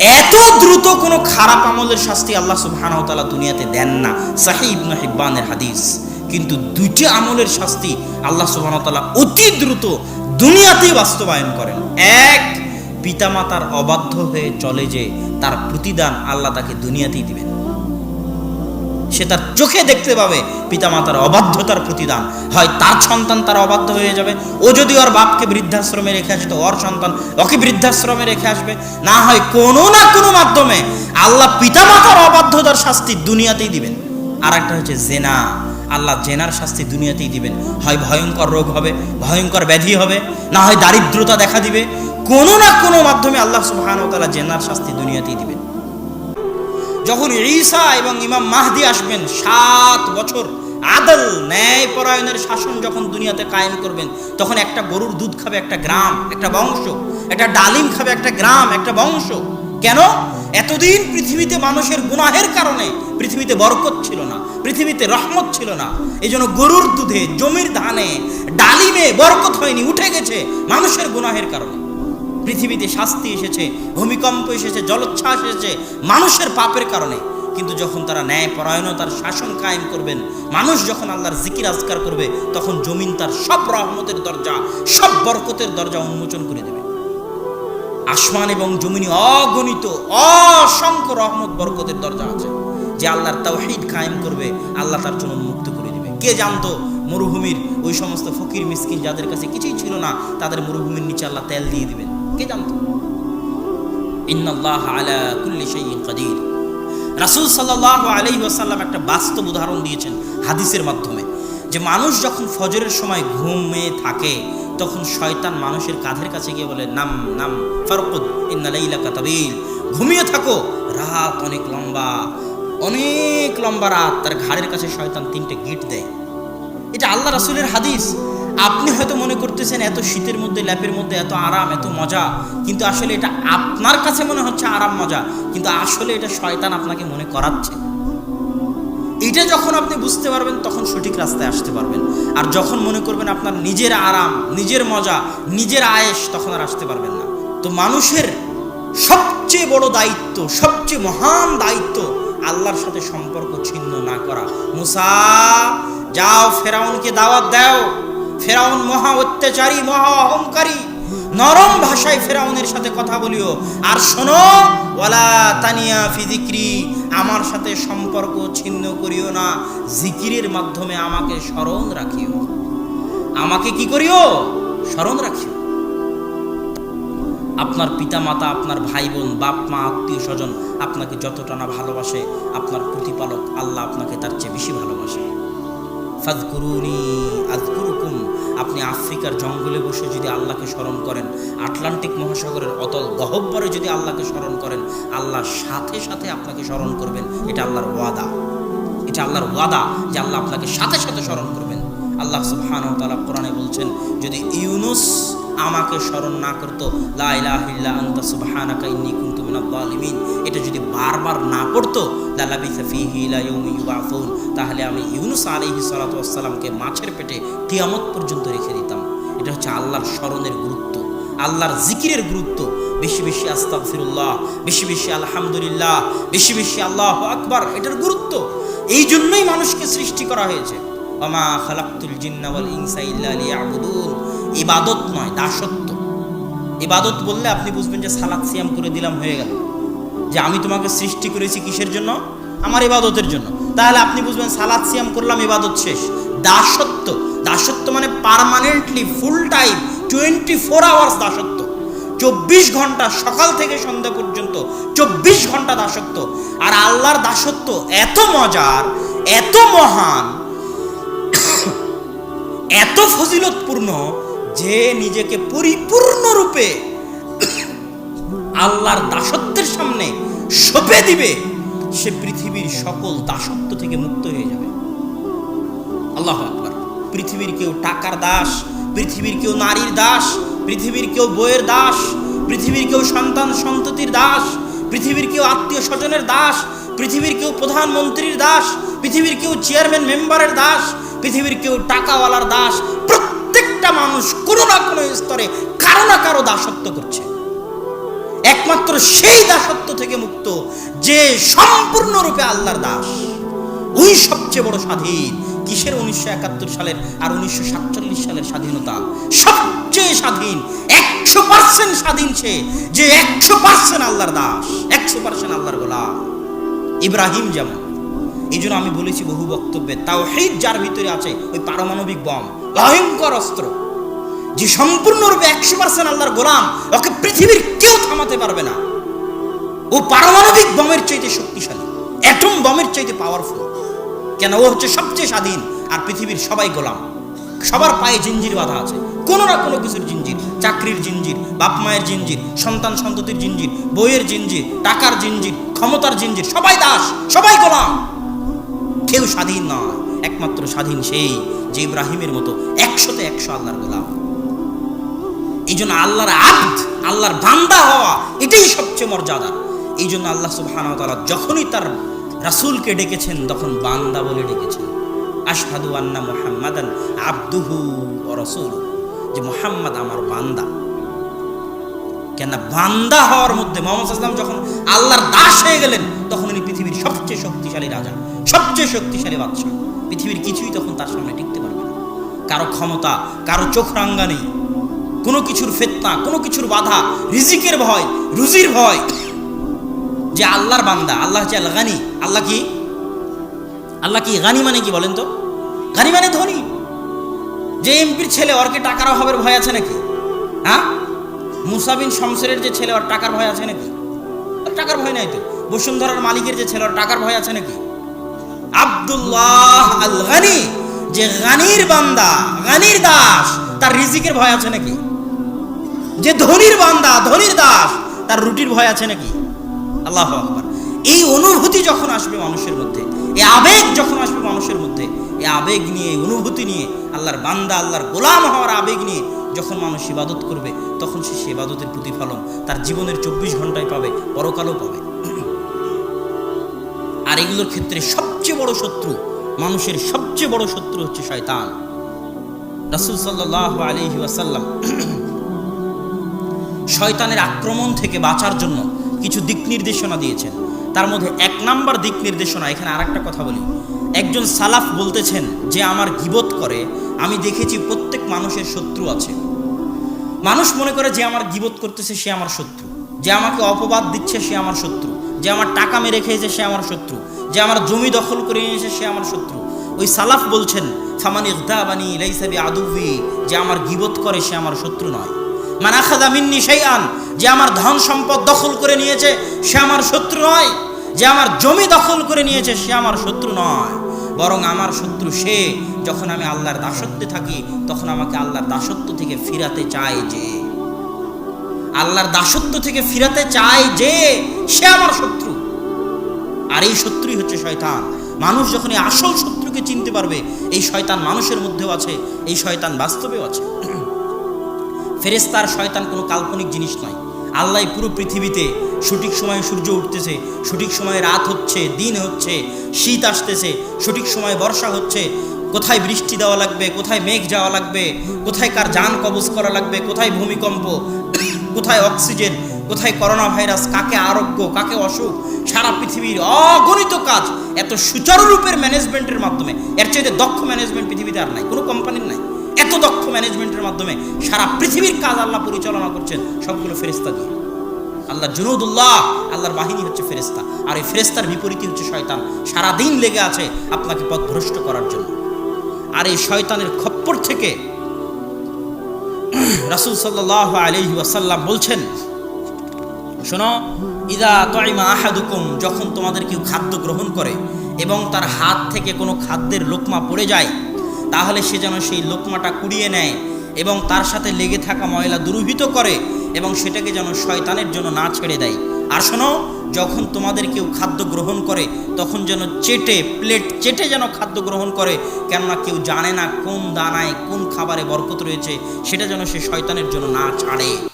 এত দ্রুত কোনো খারাপ আমলের শাস্তি আল্লাহ সুবহানাহু তাআলা দুনিয়াতে দেন না। সাহি ইবনে হিব্বানের হাদিস। কিন্তু দুইটি আমলের শাস্তি আল্লাহ সুবহানাহু তাআলা অতি দ্রুত দুনিয়াতেই বাস্তবায়ন করেন। এক, পিতামাতার অবাধ্য হয়ে চলে যে তার প্রতিদান আল্লাহ তাকে দুনিয়াতেই দিবেন। সে তার চোখে দেখতে পাবে পিতামাতার অবাধ্যতার প্রতিদান। হয় তার সন্তান তার অবাধ্য হয়ে যাবে। ও যদি ওর বাপকে বৃদ্ধাশ্রমে রেখে আসে, তো ওর সন্তান ওকে বৃদ্ধাশ্রমে রেখে আসবে। না হয় কোনো না কোনো মাধ্যমে আল্লাহ পিতামাতার অবাধ্যতার শাস্তি দুনিয়াতেই দিবেন। আর একটা হচ্ছে জেনা। আল্লাহ জেনার শাস্তি দুনিয়াতেই দিবেন। হয় ভয়ঙ্কর রোগ হবে, ভয়ঙ্কর ব্যাধি হবে, না হয় দারিদ্রতা দেখা দিবে। কোনো না কোনো মাধ্যমে আল্লাহ তাআলা জেনার শাস্তি দুনিয়াতেই দিবেন। যখন ঈসা এবং ইমাম মাহদি আসবেন, সাত বছর আদল ন্যায় পরায়ণের শাসন যখন দুনিয়াতে কায়েম করবেন, তখন একটা গরুর দুধ খাবে একটা গ্রাম, একটা বংশ, একটা ডালিম খাবে একটা গ্রাম, একটা বংশ। কেন? এতদিন পৃথিবীতে মানুষের গুনাহের কারণে পৃথিবীতে বরকত ছিল না, পৃথিবীতে রহমত ছিল না। এই জন্য গরুর দুধে, জমির ধানে, ডালিমে বরকত হয়নি, উঠে গেছে মানুষের গুনাহের কারণে। পৃথিবীতে শাস্তি এসেছে, ভূমিকম্প এসেছে, জলোচ্ছ্বাস এসেছে, মানুষের পাপের কারণে। কিন্তু যখন তারা ন্যায় পরায়ণতার শাসন কায়েম করবেন, মানুষ যখন আল্লাহর জিকির আজকার করবে, তখন জমিন তার সব রহমতের দরজা, সব বরকতের দরজা উন্মোচন করে দেবে। আসমান এবং জমিনি অগণিত, অসংখ্য রহমত, বরকতের দরজা আছে, যে আল্লাহর তাওহীদ কায়েম করবে, আল্লাহ তার জন্য উন্মুক্ত করে দিবে। কে জানতো, মরুভূমির ওই সমস্ত ফকির, মিসকিন যাদের কাছে কিছুই ছিল না, তাদের মরুভূমির নিচে আল্লাহ তেল দিয়ে দিবেন। কে জানতো? ইন্নাল্লাহ আলা কুল্লি ওয়াসাল্লাম একটা বাস্তব উদাহরণ দিয়েছেন হাদিসের মাধ্যমে। যে মানুষ যখন ফজরের সময় ঘুমে থাকে, তখন শয়তান মানুষের কাঁধের কাছে গিয়ে বলে, নাম নাম, ফারকুদ, ইন্না লাইলাকা তাবিল। ঘুমিয়ে থাকো, রাত অনেক লম্বা অনেক লম্বা রাত। তার ঘাড়ের কাছে শয়তান তিনটে গিট দেয়। এটা আল্লাহ রাসূলের হাদিস। আপনি হয়তো মনে করতেছেন এত শীতের মধ্যে, ল্যাপের মধ্যে এত আরাম, এত মজা, কিন্তু আসলে এটা আপনার কাছে মনে হচ্ছে আরাম, মজা, কিন্তু আসলে এটা শয়তান আপনাকে মনে করাচ্ছে। এটা যখন আপনি বুঝতে পারবেন, তখন সঠিক রাস্তায় আসতে পারবেন। আর যখন মনে করবেন আপনার নিজের আরাম, নিজের মজা, নিজের আয়েস তখন আর আসতে পারবেন না। তো মানুষের সবচেয়ে বড় দায়িত্ব, সবচেয়ে মহান দায়িত্ব আল্লাহর সাথে সম্পর্ক ছিন্ন না করা। মুসা, যাও, ফেরাউনকে দাওয়াত দাও। ফেরাউন মহা অত্যাচারী, মহা অহংকারী। নরম ভাষায় ফেরাউনের সাথে কথা বলিও। আর শোনো, ওয়ালা তানিয়া ফিজিক্রি আমার সাথে সম্পর্ক ছিন্ন করিও না। জিকিরের মাধ্যমে আমাকে স্মরণ রাখিও। আমাকে কি করিও? স্মরণ রাখিও। আপনার পিতা মাতা আপনার ভাই বোন বাপ মা আত্মীয় স্বজন আপনাকে যতটা না ভালোবাসে, আপনার প্রতিপালক আল্লাহ আপনাকে তার চেয়ে বেশি ভালোবাসে। ফাজকুরুনি আজকুরুকুম আপনি আফ্রিকার জঙ্গলে বসে যদি আল্লাহকে স্মরণ করেন, আটলান্টিক মহাসাগরের অতল গহব্বরে যদি আল্লাহকে স্মরণ করেন, আল্লাহ সাথে সাথে আপনাকে স্মরণ করবেন। এটা আল্লাহর ওয়াদা। এটা আল্লাহর ওয়াদা যে আল্লাহ আপনাকে সাথে সাথে স্মরণ করবেন। আল্লাহ সুবহানাহু ওয়া তাআলা কোরআনে বলছেন, যদি ইউনুস আমাকে স্মরণ না করতো, লা ইলাহা ইল্লা আনতা ইন্নী কুনতু এটা যদি বারবার না লালাবিসা ফীহি ইলা ইয়াউমি ইউবাসুন, তাহলে আমি ইউনুস আলাইহিস সালাতু ওয়াসসালামকে মাছের পেটে কিয়ামত পর্যন্ত রেখে দিতাম। এটা হচ্ছে আল্লাহর স্মরণের গুরুত্ব, আল্লাহর জিকিরের গুরুত্ব। বেশি বেশি আস্তাগফিরুল্লাহ, বেশি বেশি আলহামদুলিল্লাহ, বেশি বেশি আল্লাহ আকবার, এটার গুরুত্ব। এই জন্যই মানুষকে সৃষ্টি করা হয়েছে। ওমা খালাক্তুল জিন্না ওয়াল ইনসা ইল্লা লিয়াবুদুন। ইবাদত নয় দাসত্ব ইবাদত বললে আপনি বুঝবেন যে সালাত সিয়াম করে দিলাম হয়ে গেল। যে আমি তোমাকে সৃষ্টি করেছি কিসের জন্য? আমার ইবাদতের জন্য। তাহলে আপনি বুঝবেন সালাত সিয়াম করলাম, ইবাদত শেষ। দাসত্ব দাসত্ব মানে permanently full time twenty four hours দাসত্ব চব্বিশ ঘণ্টা সকাল থেকে সন্ধ্যা পর্যন্ত চব্বিশ ঘণ্টা দাসত্ব আর আল্লাহর দাসত্ব এত মজার, এত মহান এত ফজিলতপূর্ণ যে নিজেকে পরিপূর্ণরূপে আল্লাহর দাসত্বের সামনে সঁপে দিবে, সে পৃথিবীর সকল দাসত্ব থেকে মুক্ত হয়ে যাবে। আল্লাহ আকবার। পৃথিবীর কেউ টাকার দাস, পৃথিবীর কেউ নারীর দাস, পৃথিবীর কেউ বইয়ের দাস, পৃথিবীর কেউ সন্তান সন্ততির দাস, পৃথিবীর কেউ আত্মীয় স্বজনের দাস, পৃথিবীর কেউ প্রধানমন্ত্রীর দাস, পৃথিবীর কেউ চেয়ারম্যান মেম্বারের দাস পৃথিবীর কেউ টাকাওয়ালার দাস, প্রত্যেকটা মানুষ কোনো না কোনো স্তরে কারও না কারও দাসত্ব করছে। একমাত্র সেই দাসত্ব থেকে মুক্ত, যে সম্পূর্ণরূপে আল্লাহর দাস। ওই সবচেয়ে বড় স্বাধীন। কিসের উনিশশো একাত্তর সালের আর উনিশশো সাতচল্লিশ সালের স্বাধীনতা? সবচেয়ে স্বাধীন, একশো পার্সেন্ট স্বাধীন সে, যে একশো পার্সেন্ট আল্লাহর দাস, একশো পার্সেন্ট আল্লাহর গোলাম। ইব্রাহিম যেমন এই জন্য আমি বলেছি বহু বক্তব্যে তাও হেদ যার ভিতরে আছে, ওই পারমাণবিক বম ভয়ঙ্কর অস্ত্র, যে সম্পূর্ণরূপে একশো পার্সেন্ট আল্লাহর গোলাম, ওকে পৃথিবীর কেউ থামাতে পারবে না। ও পারমাণবিক বমের চাইতে শক্তিশালী, অ্যাটম বমের চাইতে পাওয়ারফুল কেন? ও হচ্ছে সবচেয়ে স্বাধীন, আর পৃথিবীর সবাই গোলাম। সবার পায়ে জিঞ্জির বাধা আছে। কোনো না কোনো কিছুর জিঞ্জির, চাকরির জিঞ্জির, বাপ মায়ের জিঞ্জির, সন্তান সন্ততির জিঞ্জির, বইয়ের জিঞ্জির, টাকার জিঞ্জির, ক্ষমতার জিঞ্জির, সবাই দাস, সবাই গোলাম। কেউ স্বাধীন নয়। একমাত্র স্বাধীন সেই যে ইব্রাহিমের মতো একশোতে একশো আল্লাহর গোলাম। এই জন্য আল্লাহর আব্দ আল্লাহর বান্দা হওয়া এটাই সবচেয়ে মর্যাদা। এই জন্য আল্লাহ সুবহানাহু তাআলা যখনই তার রাসূলকে ডেকেছেন, তখন বান্দা বলে ডেকেছেন, আশহাদু আন্না মুহাম্মাদান আব্দুহু ওয়া রাসূলুহু। যে মুহাম্মদ আমার বান্দা। কেন বান্দা হওয়ার মধ্যে মোহাম্মদ সাল্লাম যখন আল্লাহর দাস হয়ে গেলেন, তখন উনি পৃথিবীর সবচেয়ে শক্তিশালী রাজা, সবচেয়ে শক্তিশালী বাদশাহ। পৃথিবীর কিছুই তখন তার সামনে টিকতে পারবে না। কারও ক্ষমতা, কারও চোখ রাঙ্গা নেই। কোনো কিছুর ফেতনা, কোনো কিছুর বাধা, রিজিকের ভয়, রুজির ভয়। যে আল্লাহর বান্দা, আল্লাহ হচ্ছে আল গানি আল্লাহ কি? আল্লাহ কি গানি মানে কি বলেন তো? গানি মানে ধনী। যে এমপির ছেলে, ওর কি টাকার অভাবের ভয় আছে নাকি? হ্যাঁ? মুসাবিন শমসেরের যে ছেলে, ওর টাকার ভয় আছে নাকি? টাকার ভয় নাই তো। বসুন্ধরার মালিকের যে ছেলে, ওর টাকার ভয় আছে নাকি? আব্দুল্লাহ আল গানি যে গানির বান্দা, গানির দাস, তার রিজিকের ভয় আছে নাকি? যে ধনির বান্দা, ধনির দাস, তার রুটির ভয় আছে নাকি? আল্লাহ আকবার। এই অনুভূতি যখন আসবে মানুষের মধ্যে, এই আবেগ যখন আসবে মানুষের মধ্যে, এই আবেগ নিয়ে অনুভূতি নিয়ে, আল্লাহর বান্দা, আল্লাহর গোলাম হওয়ার আবেগ নিয়ে যখন মানুষ ইবাদত করবে, তখন সে সে ইবাদতের প্রতিফলন তার জীবনের চব্বিশ ঘন্টায় পাবে, পরকালও পাবে। আর এগুলোর ক্ষেত্রে সবচেয়ে বড় শত্রু, মানুষের সবচেয়ে বড় শত্রু হচ্ছে শয়তান। রাসূল সাল্লাল্লাহু আলাইহি ওয়াসাল্লাম শয়তানের আক্রমণ থেকে বাঁচার জন্য কিছু দিক নির্দেশনা দিয়েছেন। তার মধ্যে এক নাম্বার দিক নির্দেশনা, এখানে আর কথা বলি। একজন সালাফ বলতেছেন, যে আমার গিবত করে আমি দেখেছি প্রত্যেক মানুষের শত্রু আছে। মানুষ মনে করে যে আমার গিবত করতেছে, সে আমার শত্রু। যে আমাকে অপবাদ দিচ্ছে, সে আমার শত্রু। যে আমার টাকা মেরে খেয়েছে, সে আমার শত্রু। যে আমার জমি দখল করে নিয়েছে, সে আমার শত্রু। ওই সালাফ বলছেন, ফামান ইগদাবানি লাইসাবি আদুবি যে আমার গিবত করে, সে আমার শত্রু নয়। মানাখাদা মিন্নি সেই আন যে আমার ধন সম্পদ দখল করে নিয়েছে, সে আমার শত্রু নয়। যে আমার জমি দখল করে নিয়েছে, সে আমার শত্রু নয়। বরং আমার শত্রু সে যখন আমি আল্লাহর দাসত্বে থাকি, তখন আমাকে আল্লাহর দাসত্ব থেকে ফিরাতে চায় যে, আল্লাহর দাসত্ব থেকে ফিরাতে চায় যে, সে আমার শত্রু। আর এই শত্রুই হচ্ছে শয়তান। মানুষ যখন এই আসল শত্রুকে চিনতে পারবে, এই শয়তান মানুষের মধ্যেও আছে, এই শয়তান বাস্তবেও আছে। ফেরেস্তার শয়তান কোনো কাল্পনিক জিনিস নয়। আল্লাহ পুরো পৃথিবীতে সঠিক সময়ে সূর্য উঠতেছে, সঠিক সময়ে রাত হচ্ছে, দিন হচ্ছে, শীত আসতেছে, সঠিক সময়ে বর্ষা হচ্ছে কোথায় বৃষ্টি দেওয়া লাগবে, কোথায় মেঘ যাওয়া লাগবে, কোথায় কার যান কবজ করা লাগবে, কোথায় ভূমিকম্প, কোথায় অক্সিজেন, কোথায় করোনা ভাইরাস, কাকে আরোগ্য, কাকে অসুখ, সারা পৃথিবীর অগণিত কাজ এত সুচারুরূপের ম্যানেজমেন্টের মাধ্যমে, এর চাইতে দক্ষ ম্যানেজমেন্ট পৃথিবীতে আর নাই, কোনো কোম্পানির নাই। এত দক্ষ ম্যানেজমেন্টের মাধ্যমে সারা পৃথিবীর কাজ আল্লাহ পরিচালনা করছেন সবগুলো ফেরেস্তা দিয়ে। আল্লাহ জুনুদুল্লাহ, আল্লাহর বাহিনী হচ্ছে ফেরেস্তা আর এই ফেরেস্তার বিপরীতই হচ্ছে শয়তান। সারা দিন লেগে আছে আপনাকে পথভ্রষ্ট করার জন্য। আর এই শয়তানের খপ্পর থেকে রাসূল সাল্লাল্লাহু আলাইহি ওয়াসাল্লাম বলছেন, শোনো, ইদা তয়মা আহাদুকুম, যখন তোমাদের কেউ খাদ্য গ্রহণ করে এবং তার হাত থেকে কোনো খাদ্যের লোকমা পড়ে যায়, তাহলে সে যেন সেই লোকমাটা কুড়িয়ে নেয় এবং তার সাথে লেগে থাকা ময়লা দুর্বৃত করে এবং সেটাকে যেন শয়তানের জন্য না ছেড়ে দেয়। আর শোনো, যখন তোমাদের কেউ খাদ্য গ্রহণ করে, তখন যেন চেটে, প্লেট চেটে যেন খাদ্য গ্রহণ করে, কেননা কেউ জানে না কোন দানায় কোন খাবারে বরকত রয়েছে, সেটা যেন সে শয়তানের জন্য না ছাড়ে।